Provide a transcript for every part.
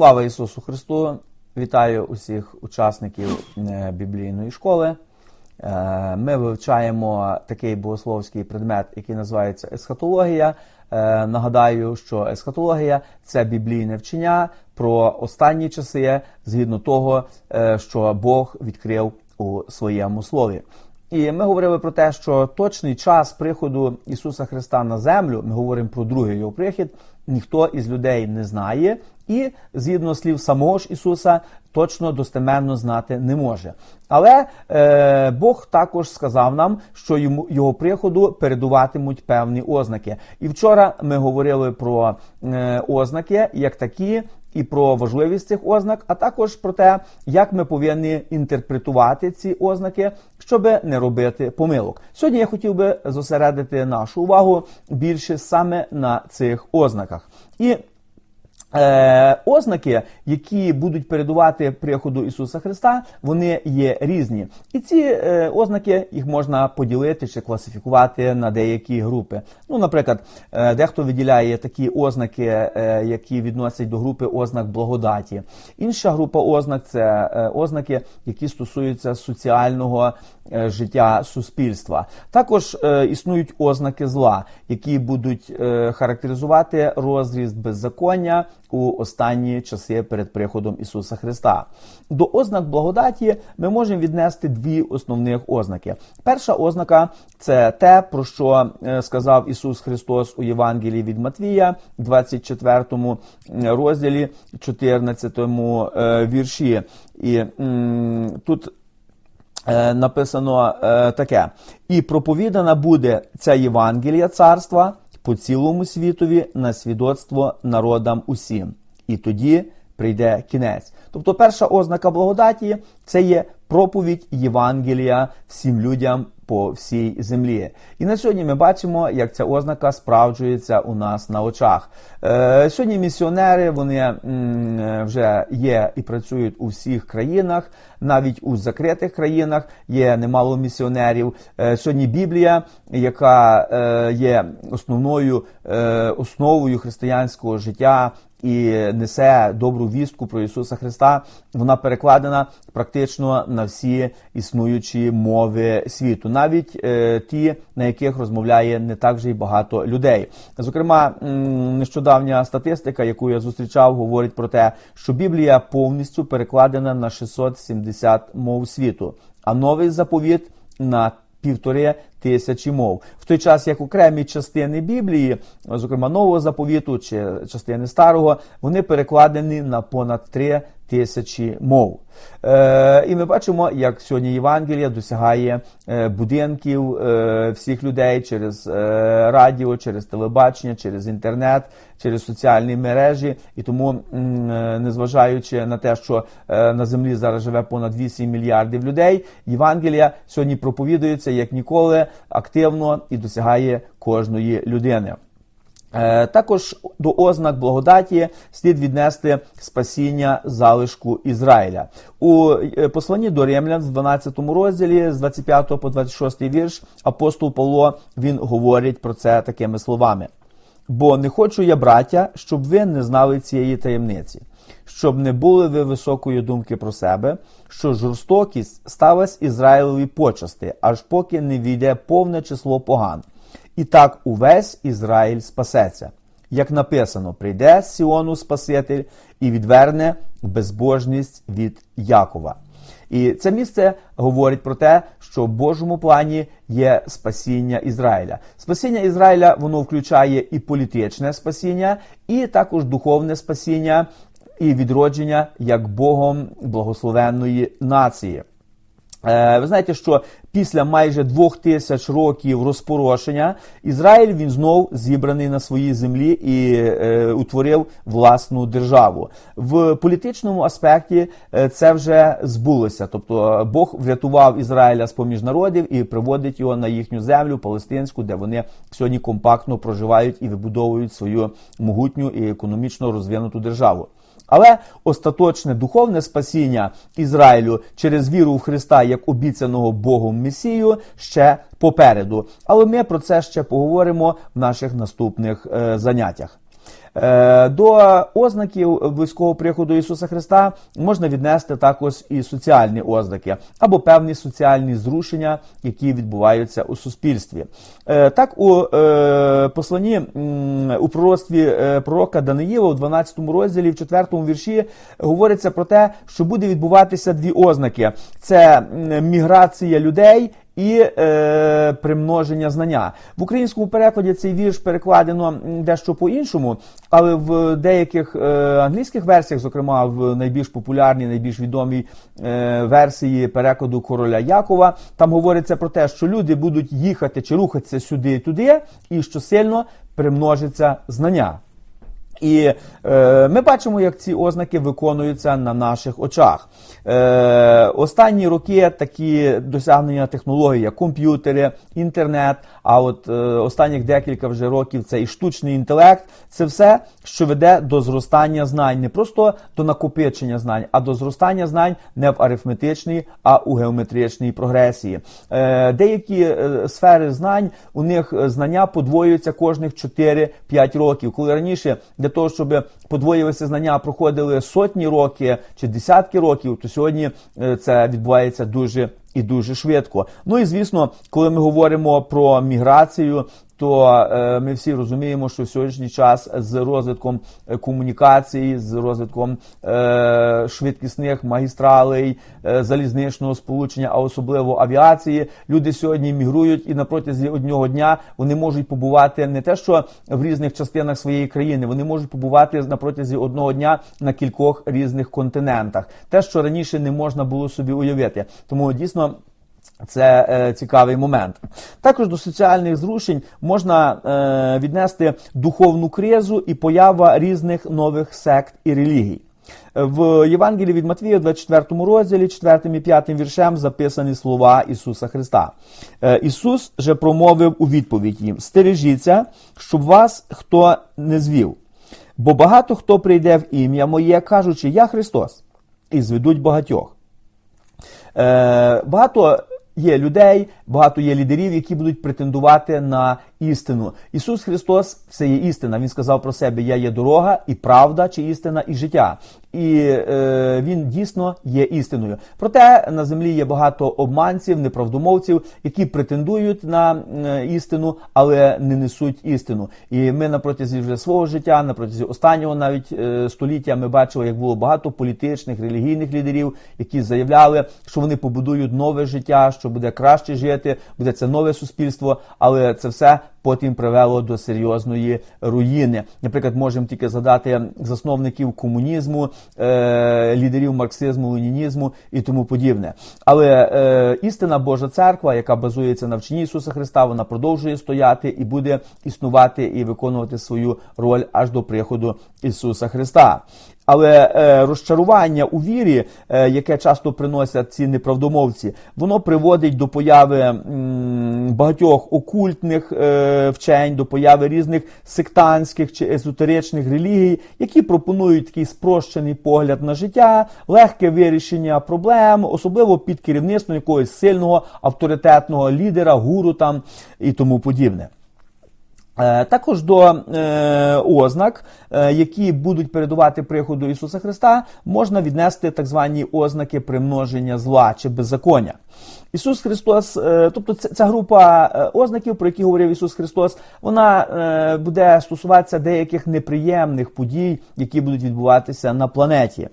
Слава Ісусу Христу! Вітаю усіх учасників е, біблійної школи. Е, Ми вивчаємо такий богословський предмет, який називається есхатологія. Е, Нагадаю, що есхатологія це біблійне вчення про останні часи згідно того, що Бог відкрив у своєму слові. І ми говорили про те, що точний час приходу Ісуса Христа на землю, ми говоримо про другий його прихід, ніхто із людей не знає, і згідно слів самого ж Ісуса, точно достеменно знати не може. Але е, Бог також сказав нам, що йому його приходу передуватимуть певні ознаки. І вчора ми говорили про е, ознаки як такі. І про важливість цих ознак, а також про те, як ми повинні інтерпретувати ці ознаки, щоб не робити помилок. Сьогодні я хотів би зосередити нашу увагу більше саме на цих ознаках. І Е, ознаки, які будуть передувати приходу Ісуса Христа, вони є різні. І ці е, ознаки їх можна поділити чи класифікувати на деякі групи. Ну, наприклад, е, дехто виділяє такі ознаки, е, які відносять до групи ознак благодаті. Інша група ознак це е, ознаки, які стосуються соціального е, життя суспільства. Також е, існують ознаки зла, які будуть е, характеризувати розріст беззаконня у останні часи перед приходом Ісуса Христа. До ознак благодаті ми можемо віднести дві основних ознаки. Перша ознака це те, про що е, сказав Ісус Христос у Євангелії від Матвія, 24 розділі, 14 е, вірші. І тут е, написано е, таке: і проповідана буде ця Євангелія царства по цілому світові на свідоцтво народам усім. І тоді прийде кінець. Тобто, перша ознака благодаті це є проповідь Євангелія всім людям по всій землі. І на сьогодні ми бачимо, як ця ознака справджується у нас на очах. Е, сьогодні місіонери вони вже є і працюють у всіх країнах, навіть у закритих країнах є немало місіонерів. Е, сьогодні Біблія, яка е, є основною основою християнського життя. І несе добру вістку про Ісуса Христа. Вона перекладена практично на всі існуючі мови світу, навіть е, ті, на яких розмовляє не так вже й багато людей. Зокрема, нещодавня статистика, яку я зустрічав, говорить про те, що Біблія повністю перекладена на 670 мов світу, а новий заповіт на півтори тисячі мов. В той час, як окремі частини Біблії, зокрема нового заповіту чи частини старого, вони перекладені на понад три тисячі мов. Е, і ми бачимо, як сьогодні Євангелія досягає е, будинків е, всіх людей через е, радіо, через телебачення, через інтернет, через соціальні мережі. І тому, е, незважаючи на те, що е, на землі зараз живе понад 8 мільярдів людей, Євангелія сьогодні проповідується як ніколи активно і досягає кожної людини. Е, Також до ознак благодаті слід віднести спасіння залишку Ізраїля. У е, посланні до Римлян, в 12 розділі, з 25 по 26 вірш, апостол Павло він говорить про це такими словами: бо не хочу я, браття, щоб ви не знали цієї таємниці, щоб не були ви високої думки про себе, що жорстокість сталася Ізраїлеві почасти, аж поки не війде повне число поган. І так увесь Ізраїль спасеться. Як написано, прийде Сіону Спаситель і відверне безбожність від Якова. І це місце говорить про те, що в Божому плані є спасіння Ізраїля. Спасіння Ізраїля воно включає і політичне спасіння, і також духовне спасіння, і відродження як Богом благословенної нації. Е, Ви знаєте, що після майже двох тисяч років розпорошення Ізраїль він знов зібраний на своїй землі і е, утворив власну державу. В політичному аспекті е, це вже збулося. Тобто Бог врятував Ізраїля з поміж народів і приводить його на їхню землю палестинську, де вони сьогодні компактно проживають і вибудовують свою могутню і економічно розвинуту державу. Але остаточне духовне спасіння Ізраїлю через віру в Христа як обіцяного Богом Месію ще попереду. Але ми про це ще поговоримо в наших наступних е, заняттях. Е, До ознаків близького приходу Ісуса Христа можна віднести також і соціальні ознаки або певні соціальні зрушення, які відбуваються у суспільстві. Е, Так, у е, посланні у пророцтві пророка Даниїла у 12 розділі, в 4 вірші, говориться про те, що буде відбуватися дві ознаки: це міграція людей і е, примноження знання в українському перекладі цей вірш перекладено дещо по-іншому, але в деяких е, англійських версіях, зокрема в найбільш популярній, найбільш відомій е, версії перекладу короля Якова, там говориться про те, що люди будуть їхати чи рухатися сюди і туди, і що сильно примножиться знання. І е, ми бачимо, як ці ознаки виконуються на наших очах. Е, останні роки такі досягнення технологій, як комп'ютери, інтернет. А от е, останніх декілька вже років це і штучний інтелект. Це все, що веде до зростання знань, не просто до накопичення знань, а до зростання знань не в арифметичній, а у геометричній прогресії. Е, деякі е, сфери знань у них е, знання подвоюються кожних 4-5 років. Коли раніше для того, щоб подвоювалися знання, проходили сотні років чи десятки років, то сьогодні е, це відбувається дуже і дуже швидко. Ну і звісно, коли ми говоримо про міграцію. То е, ми всі розуміємо, що в сьогоднішній час з розвитком е, комунікації, з розвитком е, швидкісних магістралей, залізничного сполучення, а особливо авіації, люди сьогодні мігрують, і на протязі одного дня вони можуть побувати не те, що в різних частинах своєї країни, вони можуть побувати на протязі одного дня на кількох різних континентах. Те, що раніше не можна було собі уявити, тому дійсно. Це е, цікавий момент. Також до соціальних зрушень можна е, віднести духовну кризу і поява різних нових сект і релігій. В Євангелії від Матвія, 24 розділі, 4 і 5 віршем записані слова Ісуса Христа. Е, Ісус же промовив у відповідь їм: Стережіться, щоб вас хто не звів. Бо багато хто прийде в ім'я моє, кажучи, Я Христос, і зведуть багатьох. Е, Багато є людей, багато є лідерів, які будуть претендувати на істину. Ісус Христос це є істина. Він сказав про себе: Я є дорога, і правда, чи істина, і життя. І е, він дійсно є істиною. Проте на землі є багато обманців, неправдомовців, які претендують на е, істину, але не несуть істину. І ми на протязі вже свого життя, на протязі останнього навіть е, століття, ми бачили, як було багато політичних, релігійних лідерів, які заявляли, що вони побудують нове життя, що буде краще жити, буде це нове суспільство, але це все потім привело до серйозної руїни. Наприклад, можемо тільки згадати засновників комунізму, е, лідерів марксизму, ленінізму і тому подібне. Але е, істина Божа церква, яка базується на вченні Ісуса Христа, вона продовжує стояти і буде існувати і виконувати свою роль аж до приходу Ісуса Христа. Але е, розчарування у вірі, е, яке часто приносять ці неправдомовці, воно приводить до появи багатьох окультних е, вчень, до появи різних сектантських чи езотеричних релігій, які пропонують такий спрощений погляд на життя, легке вирішення проблем, особливо під керівництвом якогось сильного авторитетного лідера, гуру там і тому подібне. Е, Також до е, ознак, е, які будуть передувати приходу Ісуса Христа, можна віднести так звані ознаки примноження зла чи беззаконня. Ісус Христос, тобто ця, група ознаків, про які говорив Ісус Христос, вона буде стосуватися деяких неприємних подій, які будуть відбуватися на планеті.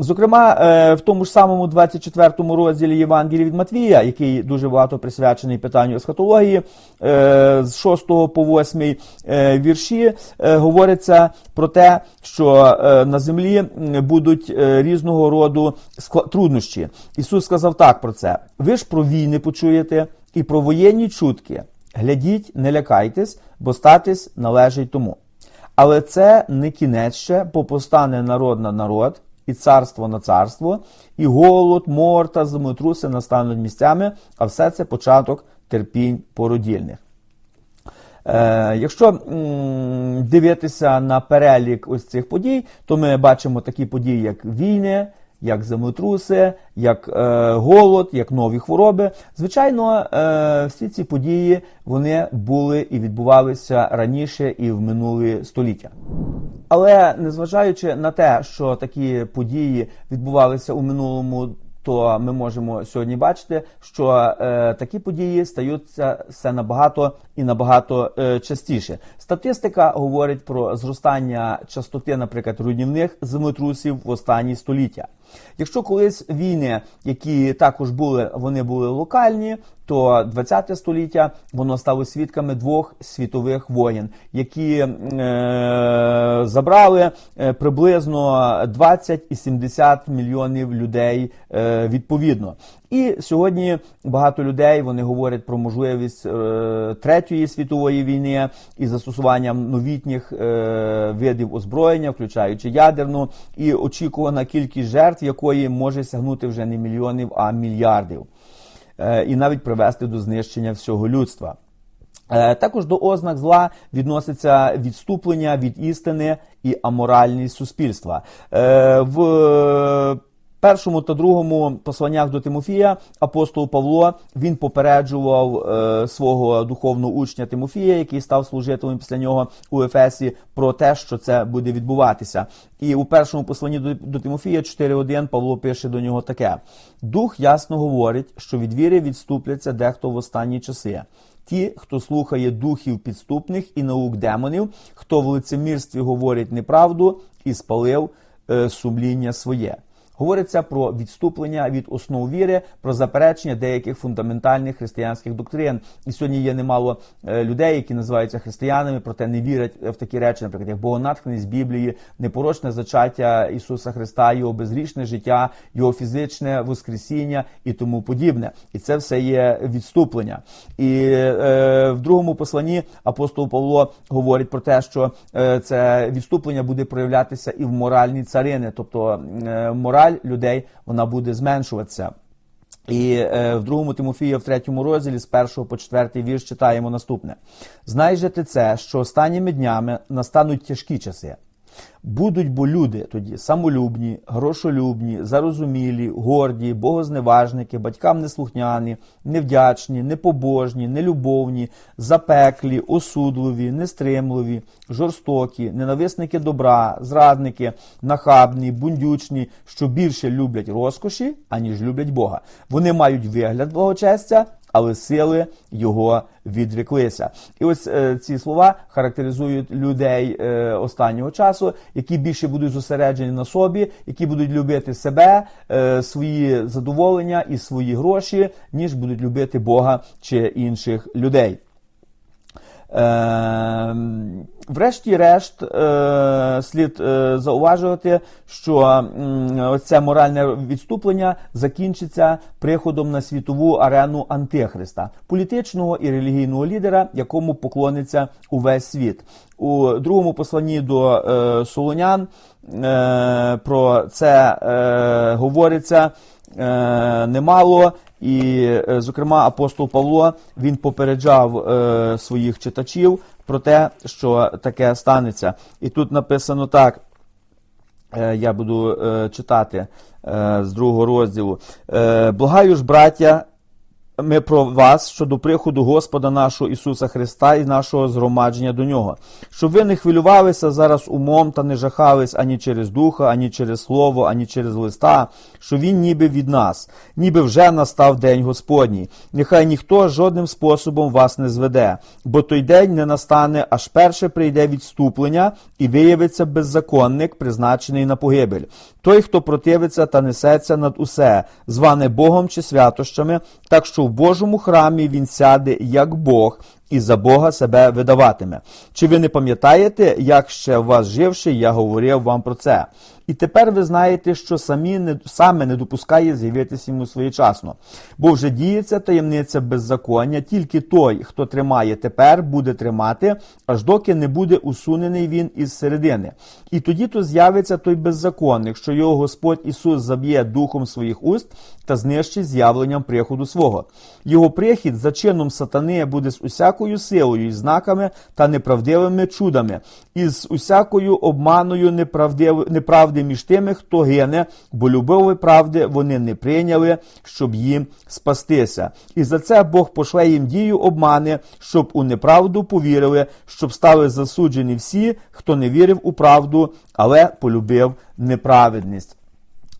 Зокрема, е, в тому ж самому 24 розділі Євангелії від Матвія, який дуже багато присвячений питанню есхатології, е, з 6 по 8 е, вірші говориться про те, що на землі будуть різного роду труднощі. Ісус сказав так про це: ви ж про війни почуєте і про воєнні чутки. Глядіть, не лякайтесь, бо статись належить тому. Але це не кінець ще, бо постане народ на народ, і царство на царство, і голод, мор та землетруси настануть місцями, а все це початок терпінь породільних. Е, якщо м, дивитися на перелік ось цих подій, то ми бачимо такі події, як війни, як землетруси, як е, голод, як нові хвороби. Звичайно, е, всі ці події вони були і відбувалися раніше і в минулі століття. Але незважаючи на те, що такі події відбувалися у минулому то ми можемо сьогодні бачити, що е, такі події стаються все набагато і набагато е, частіше. Статистика говорить про зростання частоти, наприклад, руйнівних землетрусів в останні століття. Якщо колись війни, які також були, вони були локальні, то 20 століття воно стало свідками двох світових воєн, які е, забрали е, приблизно 20 і 70 мільйонів людей е, відповідно. І сьогодні багато людей вони говорять про можливість е, третьої світової війни із застосуванням новітніх е, видів озброєння, включаючи ядерну, і очікувана кількість жертв, якої може сягнути вже не мільйонів, а мільярдів, е, і навіть привести до знищення всього людства. Е, також до ознак зла відноситься відступлення від істини і аморальність суспільства. Е, в першому та другому посланнях до Тимофія апостол Павло він попереджував е, свого духовного учня Тимофія, який став служителем після нього у Ефесі, про те, що це буде відбуватися. І у першому посланні до, до Тимофія 4.1 Павло пише до нього таке: Дух ясно говорить, що від віри відступляться дехто в останні часи. Ті, хто слухає духів підступних і наук демонів, хто в лицемірстві говорить неправду і спалив е, сумління своє. Говориться про відступлення від основ віри, про заперечення деяких фундаментальних християнських доктрин. І сьогодні є немало е, людей, які називаються християнами, проте не вірять в такі речі, наприклад, як богонатхненість Біблії, непорочне зачаття Ісуса Христа, його безрічне життя, його фізичне воскресіння і тому подібне. І це все є відступлення. І е, в другому посланні апостол Павло говорить про те, що е, це відступлення буде проявлятися і в моральній царини, тобто е, мораль мораль людей вона буде зменшуватися. І е, в другому Тимофія, в третьому розділі, з першого по четвертий вірш, читаємо наступне: Знай же ти це, що останніми днями настануть тяжкі часи. Будуть бо люди тоді самолюбні, грошолюбні, зарозумілі, горді, богозневажники, батькам неслухняні, невдячні, непобожні, нелюбовні, запеклі, осудливі, нестримливі, жорстокі, ненависники добра, зрадники, нахабні, бундючні, що більше люблять розкоші, аніж люблять Бога. Вони мають вигляд благочестя, але сили його відреклися. І ось е, ці слова характеризують людей е, останнього часу, які більше будуть зосереджені на собі, які будуть любити себе, е, свої задоволення і свої гроші, ніж будуть любити Бога чи інших людей. Е, Врешті-решт, е, слід е, зауважувати, що це моральне відступлення закінчиться приходом на світову арену Антихриста, політичного і релігійного лідера, якому поклониться увесь світ. У другому посланні до е, Солонян про це говориться немало. І, е, зокрема, апостол Павло він попереджав е, своїх читачів про те, що таке станеться. І тут написано так. Е, я буду е, читати е, з другого розділу. Е, Благаю ж, браття, ми про вас щодо приходу Господа нашого Ісуса Христа і нашого згромадження до Нього, щоб ви не хвилювалися зараз умом та не жахались ані через духа, ані через слово, ані через листа, що Він ніби від нас, ніби вже настав день Господній. Нехай ніхто жодним способом вас не зведе, бо той день не настане, аж перше прийде відступлення і виявиться беззаконник, призначений на погибель. Той, хто противиться та несеться над усе, зване Богом чи святощами, так що в Божому храмі він сяде як Бог і за Бога себе видаватиме. Чи ви не пам'ятаєте, як ще вас живши, я говорив вам про це? І тепер ви знаєте, що самі не, саме не допускає з'явитися йому своєчасно. Бо вже діється таємниця беззаконня, тільки той, хто тримає тепер, буде тримати, аж доки не буде усунений він із середини. І тоді то з'явиться той беззаконник, що його Господь Ісус заб'є духом своїх уст та знищить з'явленням приходу свого. Його прихід за чином сатани буде з усякою силою і знаками та неправдивими чудами, і з усякою обманою неправди правди між тими, хто гине, бо любові правди вони не прийняли, щоб їм спастися. І за це Бог пошле їм дію обмани, щоб у неправду повірили, щоб стали засуджені всі, хто не вірив у правду, але полюбив неправедність.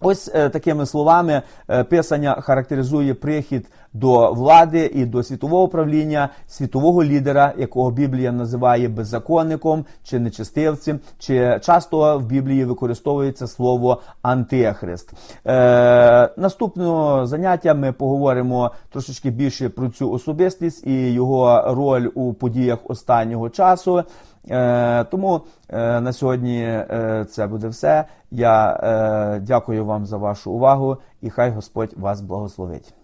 Ось е, такими словами е, писання характеризує прихід до влади і до світового правління світового лідера, якого Біблія називає беззаконником чи нечистивцем, чи часто в Біблії використовується слово антихрист. Е, наступного заняття ми поговоримо трошечки більше про цю особистість і його роль у подіях останнього часу. Е, тому е, на сьогодні е, це буде все. Я е, дякую вам за вашу увагу і хай Господь вас благословить.